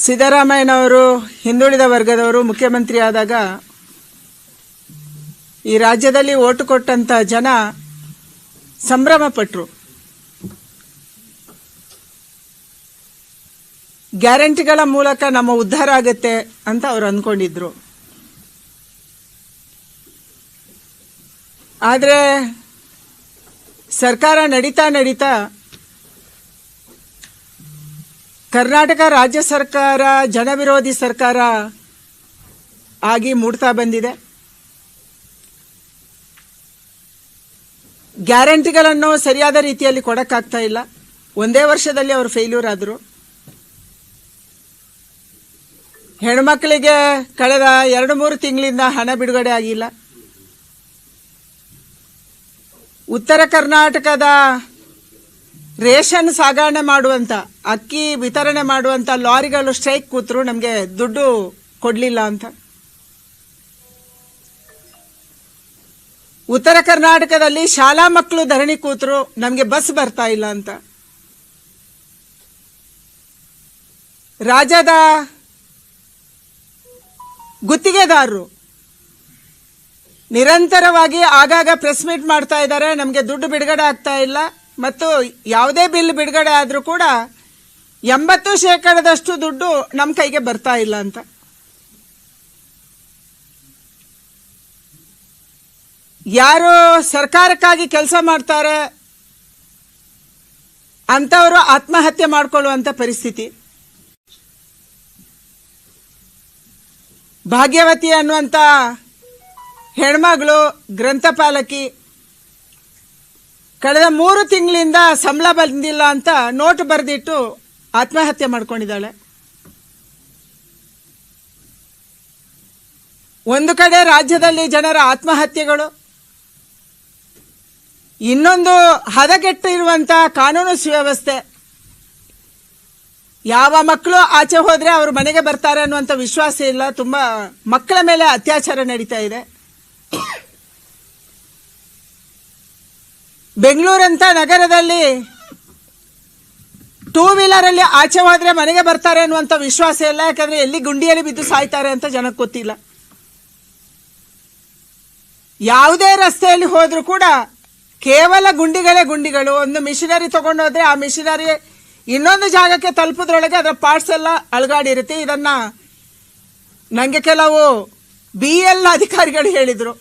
ಸಿದ್ದರಾಮಯ್ಯನವರು, ಹಿಂದುಳಿದ ವರ್ಗದವರು ಮುಖ್ಯಮಂತ್ರಿ ಆದಾಗ ಈ ರಾಜ್ಯದಲ್ಲಿ ಓಟು ಕೊಟ್ಟಂತ ಜನ ಸಂಭ್ರಮಪಟ್ಟರು ಗ್ಯಾರಂಟಿಗಳ ಮೂಲಕ ನಮ್ಮ ಉದ್ಧಾರ ಆಗುತ್ತೆ ಅಂತ ಅವರು ಅಂದ್ಕೊಂಡಿದ್ರು ಆದರೆ ಸರ್ಕಾರ ನಡೀತಾ ನಡೀತಾ ಕರ್ನಾಟಕ ರಾಜ್ಯ ಸರ್ಕಾರ, ಜನವಿರೋಧಿ ಸರ್ಕಾರ ಆಗಿ ಮೂಡ್ತಾ ಬಂದಿದೆ. ಗ್ಯಾರಂಟಿಗಳನ್ನು ಸರಿಯಾದ ರೀತಿಯಲ್ಲಿ ಕೊಡೋಕ್ಕಾಗ್ತಾ ಇಲ್ಲ. ಒಂದೇ ವರ್ಷದಲ್ಲಿ ಅವರು ಫೇಲ್ಯೂರ್ ಆದರು. ಹೆಣ್ಮಕ್ಳಿಗೆ ಕಳೆದ ಎರಡು ಮೂರು ತಿಂಗಳಿಂದ ಹಣ ಬಿಡುಗಡೆ ಆಗಿಲ್ಲ. ಉತ್ತರ ಕರ್ನಾಟಕದ ರೇಷನ್ ಸಾಗಣೆ ಮಾಡುವಂತ, ಅಕ್ಕಿ ವಿತರಣೆ ಮಾಡುವಂತ ಲಾರಿಗಳು ಸ್ಟ್ರೈಕ್ ಕೂತ್ರು ನಮಗೆ ದುಡ್ಡು ಕೊಡಲಿಲ್ಲ ಅಂತ. ಉತ್ತರ ಕರ್ನಾಟಕದಲ್ಲಿ ಶಾಲಾ ಮಕ್ಕಳು ಧರಣಿ ಕೂತರು, ನಮಗೆ ಬಸ್ ಬರ್ತಾ ಇಲ್ಲ ಅಂತ. ರಾಜ್ಯದ ಗುತ್ತಿಗೆದಾರರು ನಿರಂತರವಾಗಿ ಆಗಾಗ ಪ್ರೆಸ್ ಮೀಟ್ ಮಾಡ್ತಾ ಇದ್ದಾರೆ, ನಮಗೆ ದುಡ್ಡು ಬಿಡುಗಡೆ ಆಗ್ತಾ ಇಲ್ಲ. ಮತ್ತು ಯಾವುದೇ ಬಿಲ್ ಬಿಡುಗಡೆ ಆದರೂ ಕೂಡ ಎಂಬತ್ತು ಶೇಕಡದಷ್ಟು ದುಡ್ಡು ನಮ್ಮ ಕೈಗೆ ಬರ್ತಾ ಇಲ್ಲ ಅಂತ. ಯಾರು ಸರ್ಕಾರಕ್ಕಾಗಿ ಕೆಲಸ ಮಾಡ್ತಾರೆ ಅಂಥವರು ಆತ್ಮಹತ್ಯೆ ಮಾಡಿಕೊಳ್ಳುವಂಥ ಪರಿಸ್ಥಿತಿ. ಭಾಗ್ಯವತಿ ಅನ್ನುವಂಥ ಹೆಣ್ಮಗಳು ಗ್ರಂಥಪಾಲಕಿ ಕಳೆದ ಮೂರು ತಿಂಗಳಿಂದ ಸಂಬಳ ಬಂದಿಲ್ಲ ಅಂತ ನೋಟ್ ಬರೆದಿಟ್ಟು ಆತ್ಮಹತ್ಯೆ ಮಾಡ್ಕೊಂಡಿದ್ದಾಳೆ. ಒಂದು ಕಡೆ ರಾಜ್ಯದಲ್ಲಿ ಜನರ ಆತ್ಮಹತ್ಯೆಗಳು, ಇನ್ನೊಂದು ಹದಗೆಟ್ಟಿರುವಂತಹ ಕಾನೂನು ಸುವ್ಯವಸ್ಥೆ. ಯಾವ ಮಕ್ಕಳು ಆಚೆ ಹೋದ್ರೆ ಅವರು ಮನೆಗೆ ಬರ್ತಾರೆ ಅನ್ನುವಂಥ ವಿಶ್ವಾಸ ಇಲ್ಲ, ತುಂಬಾ ಮಕ್ಕಳ ಮೇಲೆ ಅತ್ಯಾಚಾರ ನಡೀತಾ ಇದೆ. ಬೆಂಗಳೂರಂತ ನಗರದಲ್ಲಿ ಟೂ ವೀಲರ್ ಅಲ್ಲಿ ಆಚೆ ಹೋದ್ರೆ ಮನೆಗೆ ಬರ್ತಾರೆ ಅನ್ನುವಂಥ ವಿಶ್ವಾಸ ಇಲ್ಲ, ಯಾಕಂದ್ರೆ ಎಲ್ಲಿ ಗುಂಡಿಯಲ್ಲಿ ಬಿದ್ದು ಸಾಯ್ತಾರೆ ಅಂತ ಜನಕ್ಕೆ ಗೊತ್ತಿಲ್ಲ. ಯಾವುದೇ ರಸ್ತೆಯಲ್ಲಿ ಹೋದರೂ ಕೂಡ ಕೇವಲ ಗುಂಡಿಗಳೇ ಗುಂಡಿಗಳು. ಒಂದು ಮಿಷಿನರಿ ತಗೊಂಡೋದ್ರೆ ಆ ಮಿಷನರಿ ಇನ್ನೊಂದು ಜಾಗಕ್ಕೆ ತಲುಪುದ್ರೊಳಗೆ ಅದರ ಪಾರ್ಟ್ಸ್ ಎಲ್ಲ ಅಳಗಾಡಿರುತ್ತೆ ಇದನ್ನ ನನಗೆ ಕೆಲವು ಬಿ ಎಲ್ ಅಧಿಕಾರಿಗಳು ಹೇಳಿದ್ರು.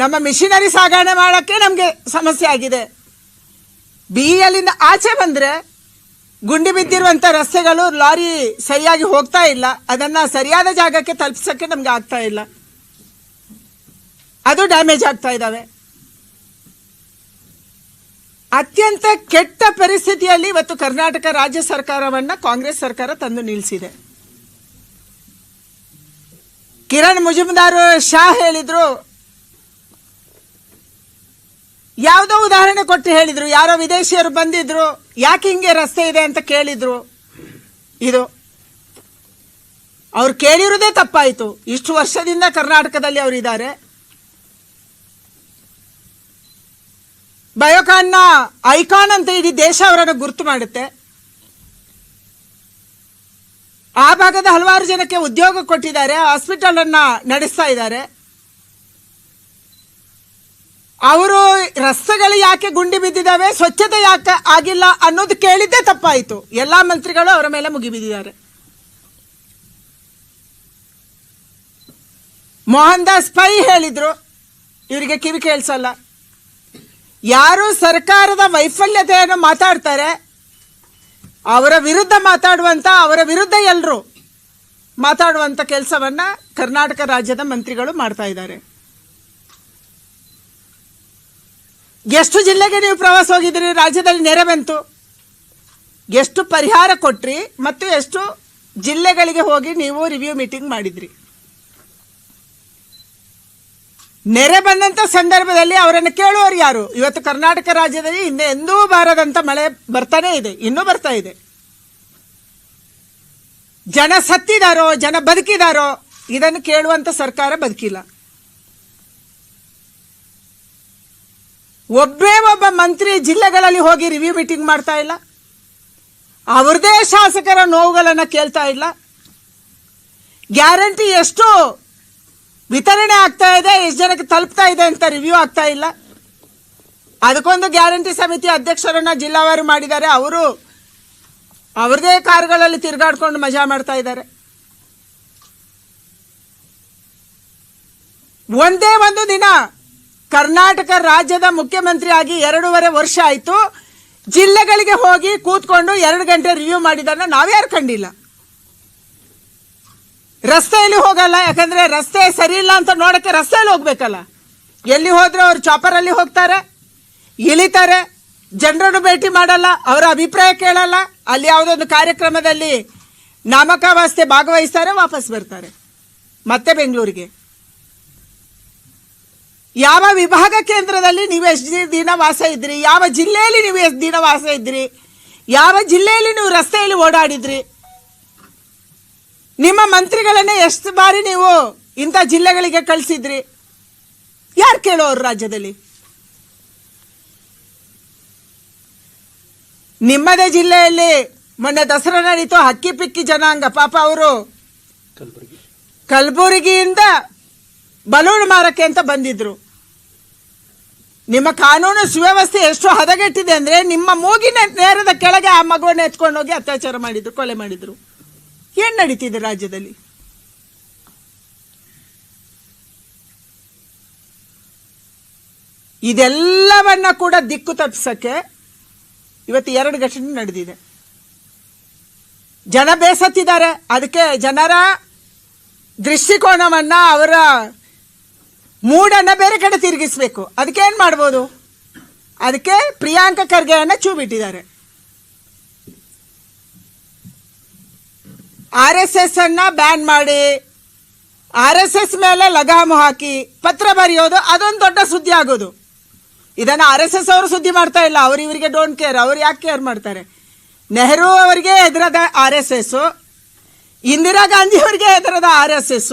ನಮ್ಮ ಮಿಷಿನರಿ ಸಾಗಣೆ ಮಾಡೋಕ್ಕೆ ನಮಗೆ ಸಮಸ್ಯೆ ಆಗಿದೆ. ಬಿ ಎಲ್ಲಿಂದ ಆಚೆ ಬಂದರೆ ಗುಂಡಿ ಬಿದ್ದಿರುವಂಥ ರಸ್ತೆಗಳು ಲಾರಿ ಸರಿಯಾಗಿ ಹೋಗ್ತಾ ಇಲ್ಲ. ಅದನ್ನು ಸರಿಯಾದ ಜಾಗಕ್ಕೆ ತಲುಪಿಸೋಕ್ಕೆ ನಮಗೆ ಆಗ್ತಾ ಇಲ್ಲ. ಅದು ಡ್ಯಾಮೇಜ್ ಆಗ್ತಾ ಇದ್ದಾವೆ ಅತ್ಯಂತ ಕೆಟ್ಟ ಪರಿಸ್ಥಿತಿಯಲ್ಲಿ ಇವತ್ತು ಕರ್ನಾಟಕ ರಾಜ್ಯ ಸರ್ಕಾರವನ್ನು ಕಾಂಗ್ರೆಸ್ ಸರ್ಕಾರ ತಂದು ನಿಲ್ಲಿಸಿದೆ ಕಿರಣ್ ಮುಜುಮ್ದಾರ್ ಶಾ ಹೇಳಿದ್ರು ಯಾವುದೋ ಉದಾಹರಣೆ ಕೊಟ್ಟು ಹೇಳಿದರು. ಯಾರೋ ವಿದೇಶಿಯರು ಬಂದಿದ್ರು. ಯಾಕೆ ಹಿಂಗೆ ರಸ್ತೆ ಇದೆ ಅಂತ ಕೇಳಿದರು. ಇದು ಅವ್ರು ಕೇಳಿರೋದೇ ತಪ್ಪಾಯಿತು. ಇಷ್ಟು ವರ್ಷದಿಂದ ಕರ್ನಾಟಕದಲ್ಲಿ ಅವರಿದ್ದಾರೆ ಬಯೋಕಾನ್ನ ಐಕಾನ್ ಅಂತ ಇಡೀ ದೇಶ ಅವರನ್ನು ಗುರುತು ಮಾಡುತ್ತೆ. ಆ ಭಾಗದ ಹಲವಾರು ಜನಕ್ಕೆ ಉದ್ಯೋಗ ಕೊಟ್ಟಿದ್ದಾರೆ. ಹಾಸ್ಪಿಟಲ್ ಅನ್ನ ನಡೆಸ್ತಾ ಇದ್ದಾರೆ. ಅವರು ರಸ್ತೆಗಳು ಯಾಕೆ ಗುಂಡಿ ಬಿದ್ದಿದ್ದಾವೆ, ಸ್ವಚ್ಛತೆ ಯಾಕೆ ಆಗಿಲ್ಲ ಅನ್ನೋದು ಕೇಳಿದ್ದೇ ತಪ್ಪಾಯಿತು. ಎಲ್ಲ ಮಂತ್ರಿಗಳು ಅವರ ಮೇಲೆ ಮುಗಿಬಿದ್ದಿದ್ದಾರೆ. ಮೋಹನ್ ದಾಸ್ ಪೈ ಹೇಳಿದ್ರು, ಇವರಿಗೆ ಕಿವಿ ಕೇಳಿಸಲ್ಲ. ಯಾರು ಸರ್ಕಾರದ ವೈಫಲ್ಯತೆಯನ್ನು ಮಾತಾಡ್ತಾರೆ, ಅವರ ವಿರುದ್ಧ ಮಾತಾಡುವಂತ, ಅವರ ವಿರುದ್ಧ ಎಲ್ಲರೂ ಮಾತಾಡುವಂತ ಕೆಲಸವನ್ನ ಕರ್ನಾಟಕ ರಾಜ್ಯದ ಮಂತ್ರಿಗಳು ಮಾಡ್ತಾ ಇದ್ದಾರೆ. ಎಷ್ಟು ಜಿಲ್ಲೆಗೆ ನೀವು ಪ್ರವಾಸ ಹೋಗಿದ್ರಿ ರಾಜ್ಯದಲ್ಲಿ ನೆರೆ ಬಂತು. ಎಷ್ಟು ಪರಿಹಾರ ಕೊಟ್ರಿ ಮತ್ತು ಎಷ್ಟು ಜಿಲ್ಲೆಗಳಿಗೆ ಹೋಗಿ ನೀವು ರಿವ್ಯೂ ಮೀಟಿಂಗ್ ಮಾಡಿದ್ರಿ. ನೆರೆ ಬಂದಂಥ ಸಂದರ್ಭದಲ್ಲಿ ಅವರನ್ನು ಕೇಳುವವರು ಯಾರು? ಇವತ್ತು ಕರ್ನಾಟಕ ರಾಜ್ಯದಲ್ಲಿ ಹಿಂದೆ ಎಂದೂ ಬಾರದಂತ ಮಳೆ ಬರ್ತಾನೆ ಇದೆ, ಇನ್ನೂ ಬರ್ತಾ ಇದೆ. ಜನ ಸತ್ತಿದಾರೋ, ಜನ ಬದುಕಿದಾರೋ, ಇದನ್ನು ಕೇಳುವಂತ ಸರ್ಕಾರ ಬದುಕಿಲ್ಲ. ಒಬ್ಬೇ ಒಬ್ಬ ಮಂತ್ರಿ ಜಿಲ್ಲೆಗಳಲ್ಲಿ ಹೋಗಿ ರಿವ್ಯೂ ಮೀಟಿಂಗ್ ಮಾಡ್ತಾ ಇಲ್ಲ. ಅವ್ರದೇ ಶಾಸಕರ ನೋವುಗಳನ್ನು ಕೇಳ್ತಾ ಇಲ್ಲ. ಗ್ಯಾರಂಟಿ ಎಷ್ಟು ವಿತರಣೆ ಆಗ್ತಾ ಇದೆ, ಎಷ್ಟು ಜನಕ್ಕೆ ತಲುಪ್ತಾ ಇದೆ ಅಂತ ರಿವ್ಯೂ ಆಗ್ತಾ ಇಲ್ಲ. ಅದಕ್ಕೊಂದು ಗ್ಯಾರಂಟಿ ಸಮಿತಿ ಅಧ್ಯಕ್ಷರನ್ನ ಜಿಲ್ಲಾವಾರು ಮಾಡಿದ್ದಾರೆ. ಅವರು ಅವ್ರದೇ ಕಾರುಗಳಲ್ಲಿ ತಿರುಗಾಡ್ಕೊಂಡು ಮಜಾ ಮಾಡ್ತಾ ಇದ್ದಾರೆ. ಒಂದೇ ಒಂದು ದಿನ ಕರ್ನಾಟಕ ರಾಜ್ಯದ ಮುಖ್ಯಮಂತ್ರಿ ಆಗಿ ಎರಡೂವರೆ ವರ್ಷ ಆಯಿತು. ಜಿಲ್ಲೆಗಳಿಗೆ ಹೋಗಿ ಕೂತ್ಕೊಂಡು ಎರಡು ಗಂಟೆ ರಿವ್ಯೂ ಮಾಡಿದನ್ನ ನಾವ್ಯಾರು ಕಂಡಿಲ್ಲ. ರಸ್ತೆಯಲ್ಲಿ ಹೋಗಲ್ಲ, ಯಾಕಂದ್ರೆ ರಸ್ತೆ ಸರಿ ಇಲ್ಲ ಅಂತ ನೋಡಕ್ಕೆ ರಸ್ತೆಯಲ್ಲಿ ಹೋಗ್ಬೇಕಲ್ಲ. ಎಲ್ಲಿ ಹೋದ್ರೆ ಅವ್ರು ಚಾಪರಲ್ಲಿ ಹೋಗ್ತಾರೆ, ಇಳಿತಾರೆ, ಜನರನ್ನು ಭೇಟಿ ಮಾಡಲ್ಲ, ಅವರ ಅಭಿಪ್ರಾಯ ಕೇಳಲ್ಲ, ಅಲ್ಲಿ ಯಾವುದೊಂದು ಕಾರ್ಯಕ್ರಮದಲ್ಲಿ ನಾಮಕಾವಾಸ್ತೆ ಭಾಗವಹಿಸ್ತಾರೆ, ವಾಪಸ್ ಬರ್ತಾರೆ. ಮತ್ತೆ ಬೆಂಗಳೂರಿಗೆ. ಯಾವ ವಿಭಾಗ ಕೇಂದ್ರದಲ್ಲಿ ನೀವು ಎಷ್ಟು ದಿನ ವಾಸ ಇದ್ರಿ? ಯಾವ ಜಿಲ್ಲೆಯಲ್ಲಿ ನೀವು ಎಷ್ಟು ದಿನ ವಾಸ ಇದ್ರಿ? ಯಾವ ಜಿಲ್ಲೆಯಲ್ಲಿ ನೀವು ರಸ್ತೆಯಲ್ಲಿ ಓಡಾಡಿದ್ರಿ? ನಿಮ್ಮ ಮಂತ್ರಿಗಳನ್ನೇ ಎಷ್ಟು ಬಾರಿ ನೀವು ಇಂಥ ಜಿಲ್ಲೆಗಳಿಗೆ ಕಳಿಸಿದ್ರಿ? ಯಾರು ಕೇಳೋರು ರಾಜ್ಯದಲ್ಲಿ? ನಿಮ್ಮದೇ ಜಿಲ್ಲೆಯಲ್ಲಿ ಮೊನ್ನೆ ದಸರಾ ನಡೀತು ಹಕ್ಕಿ ಪಿಕ್ಕಿ ಜನಾಂಗ ಪಾಪ ಅವರು ಕಲಬುರಗಿಯಿಂದ ಬಲೂನ್ ಮಾರಕ್ಕೆ ಅಂತ ಬಂದಿದ್ರು. ನಿಮ್ಮ ಕಾನೂನು ಸುವ್ಯವಸ್ಥೆ ಎಷ್ಟು ಹದಗೆಟ್ಟಿದೆ ಅಂದ್ರೆ ನಿಮ್ಮ ಮೂಗಿನ ನೇರದ ಕೆಳಗೆ ಆ ಮಗುವನ್ನು ಎತ್ಕೊಂಡು ಹೋಗಿ ಅತ್ಯಾಚಾರ ಮಾಡಿದ್ರು, ಕೊಲೆ ಮಾಡಿದ್ರು. ಏನ್ ನಡೀತಿದೆ ರಾಜ್ಯದಲ್ಲಿ? ಇದೆಲ್ಲವನ್ನ ಕೂಡ ದಿಕ್ಕು ತಪ್ಪಿಸಕ್ಕೆ ಇವತ್ತು ಎರಡು ಘಟನೆ ನಡೆದಿದೆ. ಜನ ಬೇಸತ್ತಿದ್ದಾರೆ. ಅದಕ್ಕೆ ಜನರ ದೃಷ್ಟಿಕೋನವನ್ನ ಅವರ ಮೂಡನ್ನ ಬೇರೆ ಕಡೆ ತಿರುಗಿಸ್ಬೇಕು. ಅದಕ್ಕೆ ಏನು ಮಾಡ್ಬೋದು? ಅದಕ್ಕೆ ಪ್ರಿಯಾಂಕ ಖರ್ಗೆಯನ್ನ ಚೂ ಬಿಟ್ಟಿದ್ದಾರೆ ಆರ್ ಎಸ್ ಎಸ್ ಅನ್ನ ಬ್ಯಾನ್ ಮಾಡಿ, ಆರ್ ಎಸ್ ಎಸ್ ಮೇಲೆ ಲಗಾಮು ಹಾಕಿ, ಪತ್ರ ಬರೆಯೋದು ಅದೊಂದು ದೊಡ್ಡ ಸುದ್ದಿ ಆಗೋದು. ಇದನ್ನ ಆರ್ ಎಸ್ ಎಸ್ ಅವರು ಸುದ್ದಿ ಮಾಡ್ತಾ ಇಲ್ಲ. ಅವ್ರು ಇವರಿಗೆ ಡೋಂಟ್ ಕೇರ್ ಅವ್ರು ಯಾಕೆ ಕೇರ್ ಮಾಡ್ತಾರೆ? ನೆಹರು ಅವರಿಗೆ ಎದುರದ R S S, Indira Gandhi ಅವರಿಗೆ ಎದುರದ ಆರ್ ಎಸ್ ಎಸ್